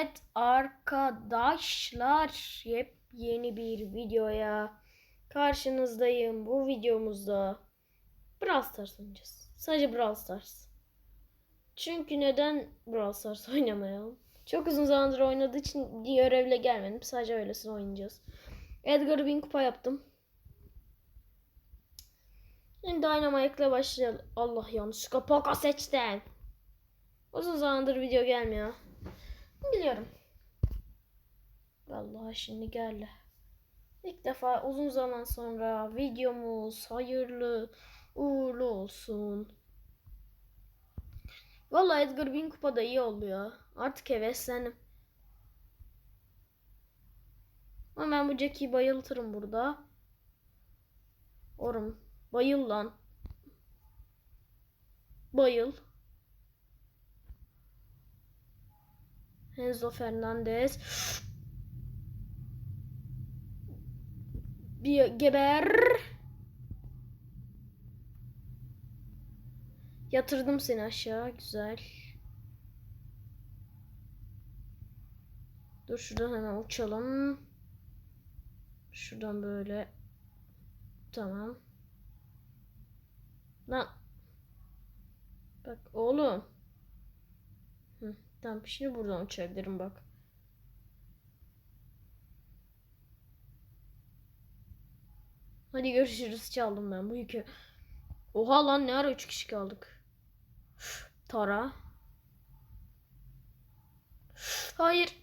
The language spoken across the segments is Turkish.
Evet arkadaşlar yepyeni bir videoya karşınızdayım. Bu videomuzda Brawl Stars oynayacağız. Sadece Brawl Stars. Çünkü neden Brawl Stars oynamayalım? Çok uzun zamandır oynadığı için görevle gelmedim. Sadece öylesine oynayacağız. Edgar'ı bin kupa yaptım. Şimdi Dynamite'la başlayalım. Allah yanlışlıkla Poco seçtim. Uzun zamandır video gelmiyor. Biliyorum. Vallahi şimdi geldi. İlk defa uzun zaman sonra videomuz hayırlı uğurlu olsun. Vallahi Edgar bin kupada iyi oluyor. Artık heveslendim. Ama ben bu Jackie'yi bayıltırım burada. Orum. Bayıl lan. Bayıl. Enzo Fernandez. Bir geber. Yatırdım seni aşağı. Güzel. Dur şuradan hemen uçalım. Şuradan böyle. Tamam. Lan. Bak oğlum. Tamam şimdi buradan uçabilirim bak. Hadi görüşürüz çaldım ben bu yükü. Oha lan ne ara 3 kişi kaldık. Tara. Hayır.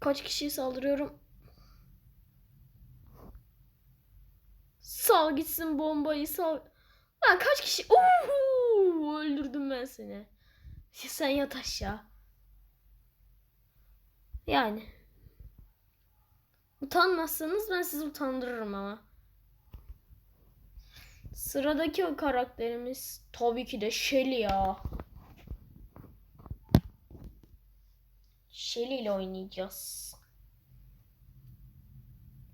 Kaç kişiye saldırıyorum? Sal gitsin bombayı sal. Lan kaç kişi? Uhu, öldürdüm ben seni. Sen yat aşağı. Yani. Utanmazsanız ben sizi utandırırım ama. Sıradaki o karakterimiz tabii ki de Shelly ya. Shelly ile oynayacağız.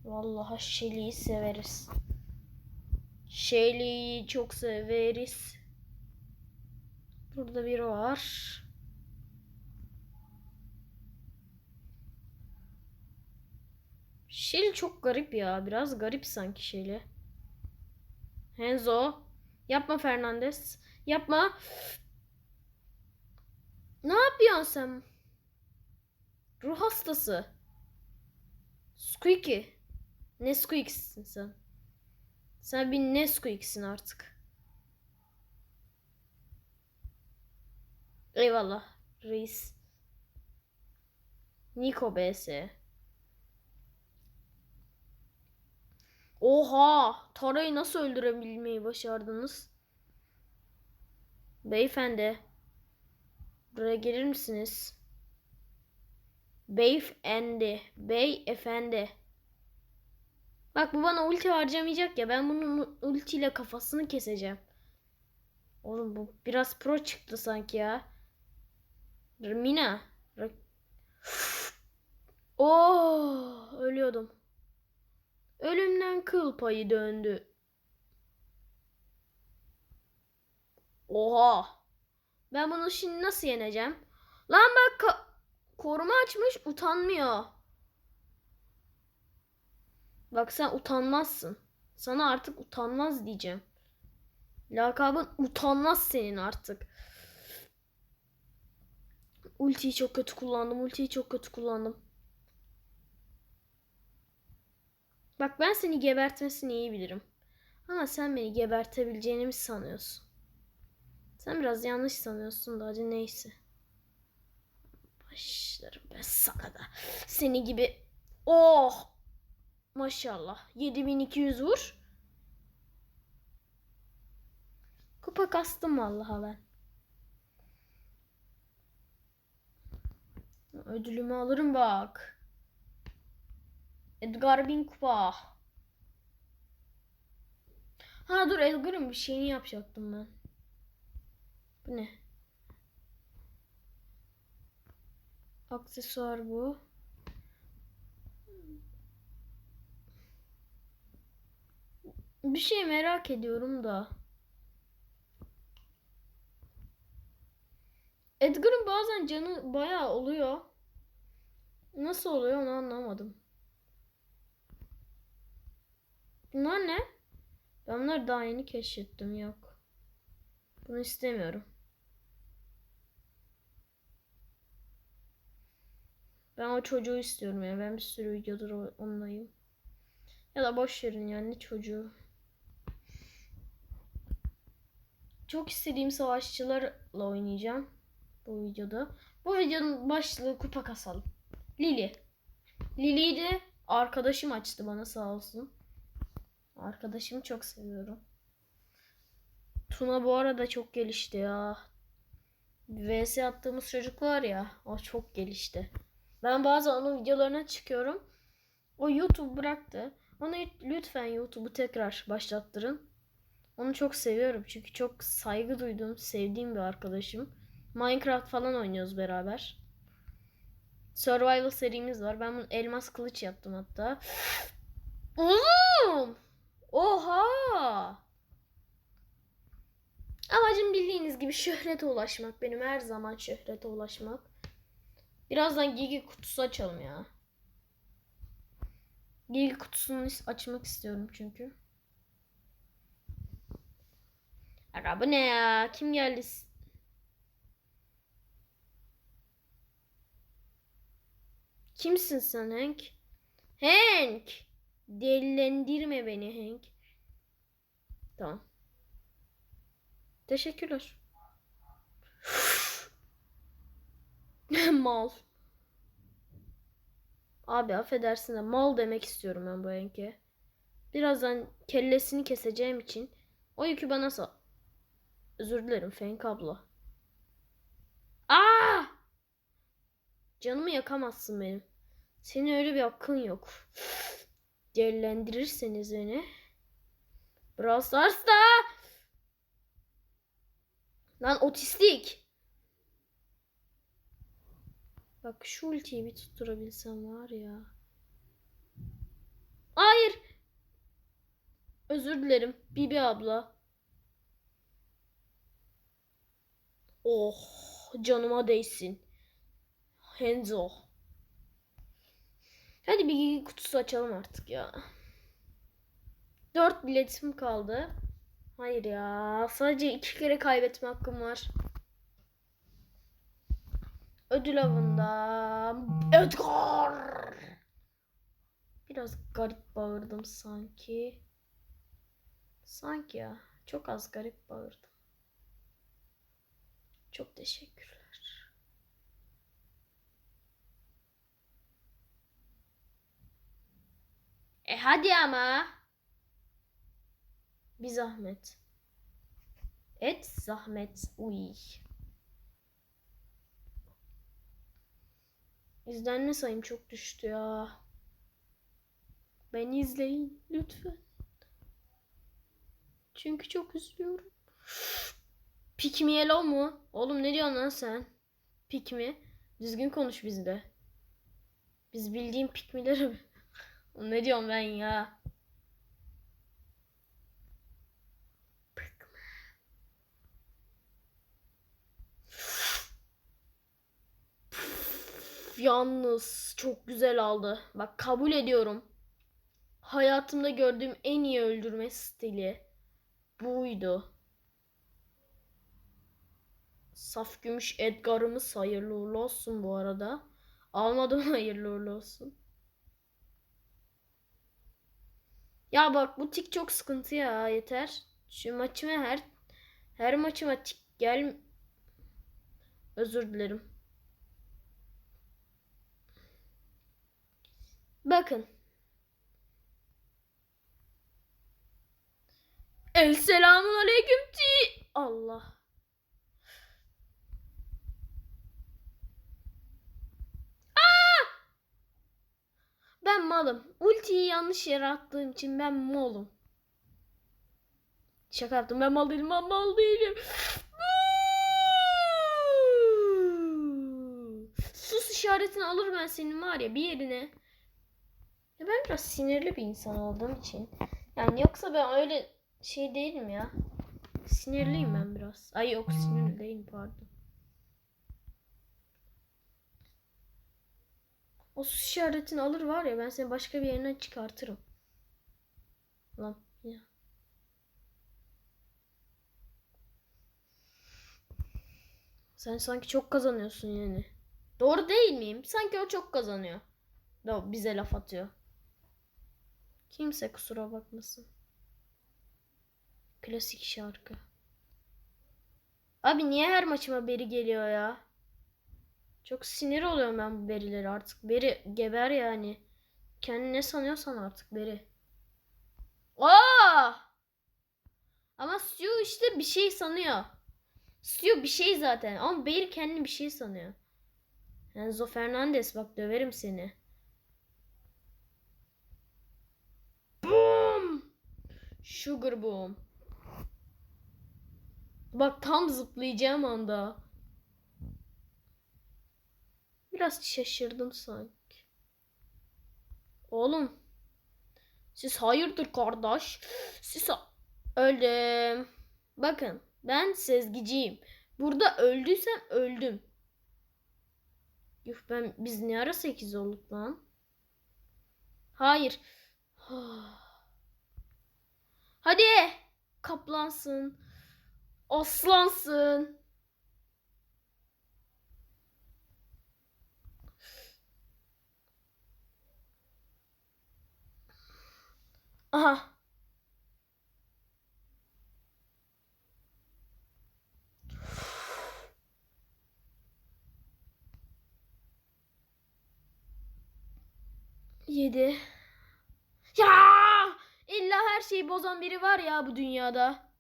Vallahi Shelly'yi severiz. Shelly'yi çok severiz. Burada biri var. Shelly çok garip ya. Biraz garip sanki Shelly. Enzo. Yapma Fernandez. Yapma. Ne yapıyorsun sen? Ruh hastası. Squeaky. Ne Squeak'sin sen? Sen bir Nesquik'sin artık. Eyvallah reis. Niko BS. Oha! Tara'yı nasıl öldürebilmeyi başardınız? Beyefendi. Buraya gelir misiniz? Beyefendi. Beyefendi. Bak bu bana ulti harcamayacak ya. Ben bunun ultiyle kafasını keseceğim. Oğlum bu biraz pro çıktı sanki ya. Mina. Oh, ölüyordum. Ölümden kıl payı döndü. Oha. Ben bunu şimdi nasıl yeneceğim? Lan bak koruma açmış utanmıyor. Bak sen utanmazsın. Sana artık utanmaz diyeceğim. Lakabın utanmaz senin artık. Ultiyi çok kötü kullandım. Ultiyi çok kötü kullandım. Bak ben seni gebertmesini iyi bilirim. Ama sen beni gebertebileceğini mi sanıyorsun? Sen biraz yanlış sanıyorsun da hadi neyse. Başlarım ben sana da. Seni gibi. Oh! Maşallah. 7200 vur. Kupa kastım vallahi ben. Ödülümü alırım bak. Edgar bin kupa. Ha dur Edgar'ın bir şeyini yapacaktım ben. Bu ne? Aksesuar bu. Bir şey merak ediyorum da. Edgar'ın bazen canı bayağı oluyor. Nasıl oluyor onu anlamadım. Bunlar ne? Ben bunları daha yeni keşfettim. Yok. Bunu istemiyorum. Ben o çocuğu istiyorum ya. Ben bir sürü videodur onlayım. Ya da boş verin yani çocuğu. Çok istediğim savaşçılarla oynayacağım bu videoda. Bu videonun başlığı kupa kasalım. Lili. Lili'yi de arkadaşım açtı bana sağ olsun. Arkadaşımı çok seviyorum. Tuna bu arada çok gelişti ya. VS attığımız çocuk var ya o çok gelişti. Ben bazen onun videolarına çıkıyorum. O YouTube bıraktı. Ona lütfen YouTube'u tekrar başlattırın. Onu çok seviyorum çünkü çok saygı duyduğum, sevdiğim bir arkadaşım. Minecraft falan oynuyoruz beraber. Survival serimiz var. Ben bunu elmas kılıç yaptım hatta. Oğlum! Oha! Amacım bildiğiniz gibi şöhrete ulaşmak. Benim her zaman şöhrete ulaşmak. Birazdan Gigi kutusu açalım ya. Gigi kutusunu açmak istiyorum çünkü. Bu ne ya? Kim geldi? Kimsin sen Hank? Hank! Delilendirme beni Hank. Tamam. Teşekkürler. Mal. Abi affedersin de mal demek istiyorum ben bu Hank'e. Birazdan kellesini keseceğim için o yükü bana sal. Özür dilerim Fenk abla. Aa! Canımı yakamazsın benim. Senin öyle bir hakkın yok. Değerlendirirseniz beni. Brawl Stars'ta. Lan otistik. Bak şu ultiyi bir tutturabilsem var ya. Hayır. Özür dilerim. Bibi abla. Oh canıma değsin. Henzo. Hadi bir gigi kutusu açalım artık ya. Dört biletim kaldı. Hayır ya. Sadece iki kere kaybetme hakkım var. Ödül avında. Edgar. Biraz garip bağırdım sanki. Sanki ya. Çok az garip bağırdım. Çok teşekkürler. E hadi ama. Bir zahmet. Et zahmet. Uy. İzlenme sayım çok düştü ya. Beni izleyin lütfen. Çünkü çok üzülüyorum. Pick me hello mu? Oğlum ne diyorsun lan sen? Pick me. Düzgün konuş bizde. Biz bildiğim? Oğlum ne diyorum ben ya? Yalnız çok güzel aldı. Bak kabul ediyorum. Hayatımda gördüğüm en iyi öldürme stili buydu. Saf gümüş Edgar'ımız hayırlı uğurlu olsun bu arada. Almadım hayırlı uğurlu olsun. Ya bak bu tik çok sıkıntı ya yeter. Şu maçıma her her maçıma tik gel. Özür dilerim. Bakın. El selamun aleyküm ti. Allah. Ben malım. Ultiyi yanlış yere attığım için ben malım. Şaka yaptım. Ben mal değilim. Ben mal değilim. Sus işaretini alır ben senin var ya bir yerine. Ya ben biraz sinirli bir insan olduğum için. Yani yoksa ben öyle şey değilim ya. Sinirliyim ben biraz. Ay yok sinirli değilim pardon. O sus işaretini alır var ya ben seni başka bir yerine çıkartırım. Lan ya. Sen sanki çok kazanıyorsun yani. Doğru değil miyim? Sanki o çok kazanıyor. Da bize laf atıyor. Kimse kusura bakmasın. Klasik şarkı. Abi niye her maçıma beri geliyor ya? Çok sinir oluyorum ben bu berileri artık. Beri geber yani. Kendini ne sanıyorsan artık beri. Aa! Ama Stu işte bir şey sanıyor. Stu bir şey zaten ama Beri kendini bir şey sanıyor. Enzo Fernandez bak döverim seni. Boom! Sugar boom. Bak tam zıplayacağım anda. Biraz şaşırdım sanki. Oğlum. Siz hayırdır kardeş? Siz öldüm. Bakın ben sezgiciyim. Burada öldüysem öldüm. Yuh ben biz ne ara 8 olduk lan? Hayır. Hadi kaplansın. Aslansın. Aha. Yedi. Ya! İlla her şeyi bozan biri var ya bu dünyada.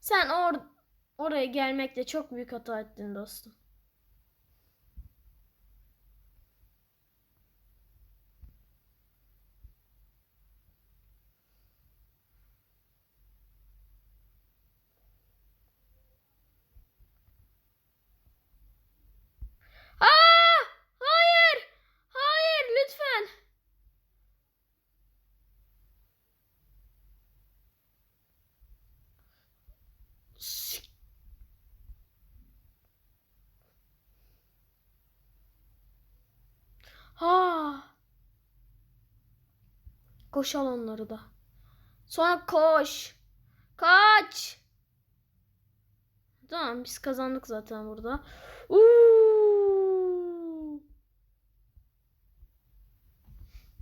Sen or oraya gelmekle çok büyük hata ettin dostum. Aa! Hayır! Hayır lütfen. Ha. Koş al onları da. Sonra koş. Kaç. Tamam biz kazandık zaten burada. Uuu.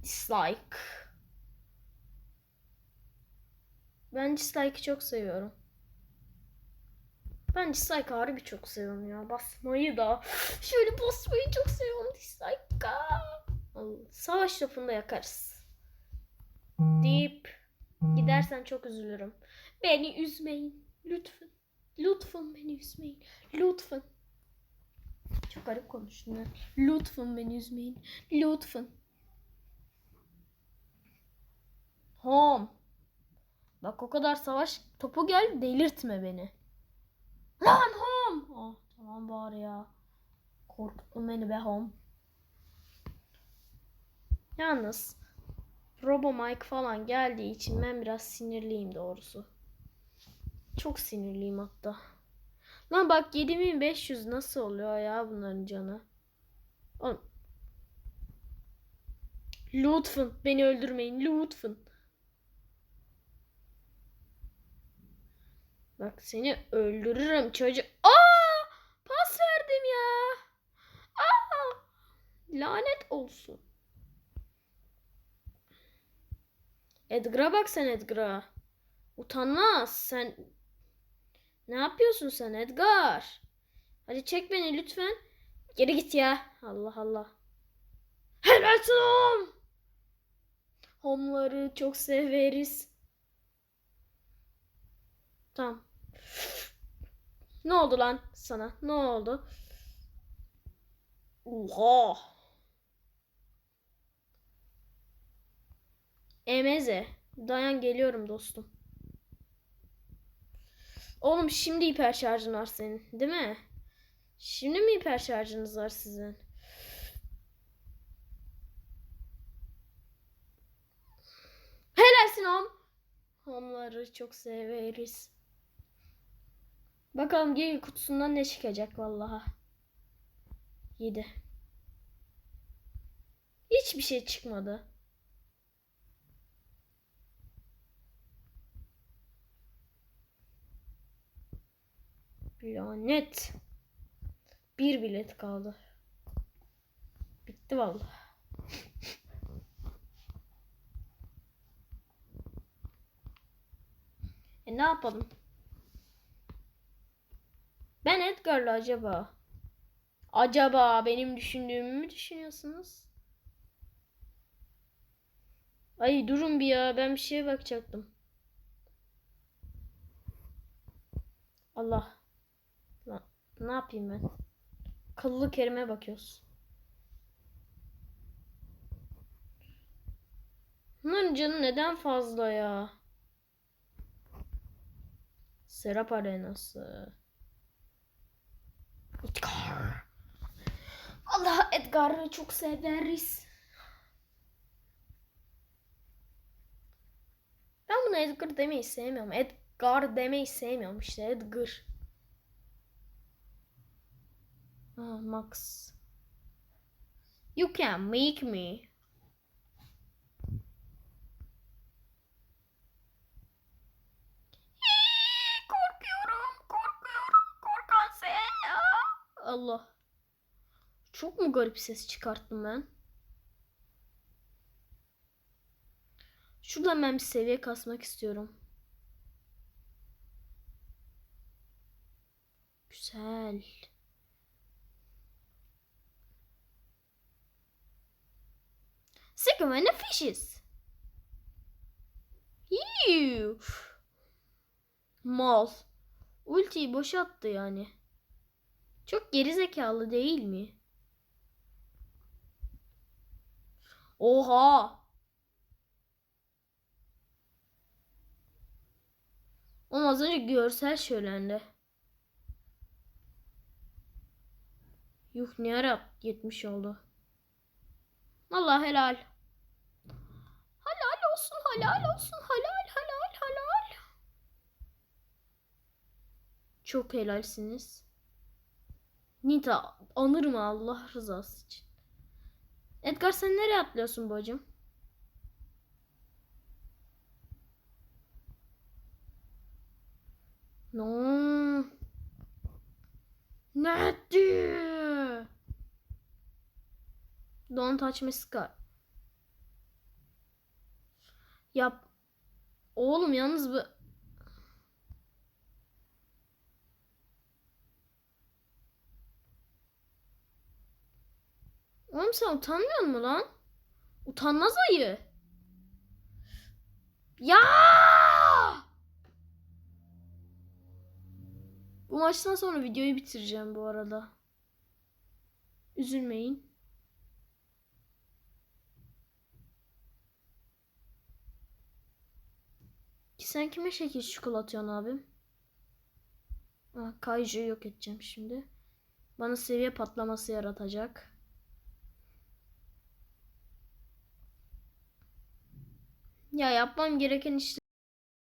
Dislike. Ben dislike'ı çok seviyorum. Ben dislike harbi çok seviyorum ya. Basmayı da. Şöyle basmayı çok seviyorum dislike'a. Savaş topunda yakarız. Deyip gidersen çok üzülürüm. Beni üzmeyin. Lütfen. Lütfen beni üzmeyin. Lütfen. Çok garip konuştun ha. Lütfen beni üzmeyin. Lütfen. Home. Bak o kadar savaş topu gel delirtme beni. Lan home. Oh, tamam bari ya. Korkuttun beni be home. Yalnız Robo Mike falan geldiği için ben biraz sinirliyim doğrusu. Çok sinirliyim hatta. Lan bak 7500 nasıl oluyor ya bunların canı? Oğlum. Lütfen beni öldürmeyin lütfen. Bak seni öldürürüm çocuk. Aa! Pas verdim ya. Aa! Lanet olsun. Edgar'a bak sen Edgar'a. Utanmaz. Sen ne yapıyorsun sen Edgar? Hadi çek beni lütfen. Geri git ya. Allah Allah. Helalsin hom. Homları çok severiz. Tamam. Ne oldu lan sana? Ne oldu? Oha. Emeze. Dayan geliyorum dostum. Oğlum şimdi hiper şarjın var senin değil mi? Şimdi mi hiper şarjınız var sizin? Helalsin om. Homları çok severiz. Bakalım geyik kutusundan ne çıkacak vallaha. 7. Hiçbir şey çıkmadı. Lanet. Bir bilet kaldı. Bitti vallahi. E ne yapalım? Ben Edgar'la acaba acaba benim düşündüğümü mü düşünüyorsunuz? Ay durun bir ya ben bir şeye bakacaktım. Allah. Ne yapayım ben? Kıllı kerime bakıyoruz. Bunların canı neden fazla ya? Serap Arenası. Edgar. Allah Edgar'ı çok severiz. Ben buna Edgar demeyi sevmiyorum. Edgar demeyi sevmiyorum işte Edgar. Max. You can make me. Korkuyorum, korkuyorum, korkan sen. Allah. Çok mu garip ses çıkarttım ben? Şuradan ben bir seviye kasmak istiyorum. Güzel. Of the fishes. Ew. Mal. Ultiyi boşalttı yani. Çok gerizekalı değil mi? Oha. Ama az önce görsel şölendi. Yuh ne ara 70 oldu. Allah helal. Helal olsun, helal olsun, helal, helal, helal. Çok helalsiniz. Nita anır mı Allah rızası için? Edgar sen nereye atlıyorsun bacım? No. Ne etti? Don't touch my scar. Yap. Oğlum yalnız bu... Oğlum sen utanmıyor musun lan? Utanmaz ayı. Ya! Bu maçtan sonra videoyu bitireceğim bu arada. Üzülmeyin. Sen kime şekil çikolatıyorsun abim? Ah, Kaiju'yu yok edeceğim şimdi. Bana seviye patlaması yaratacak. Ya yapmam gereken işleri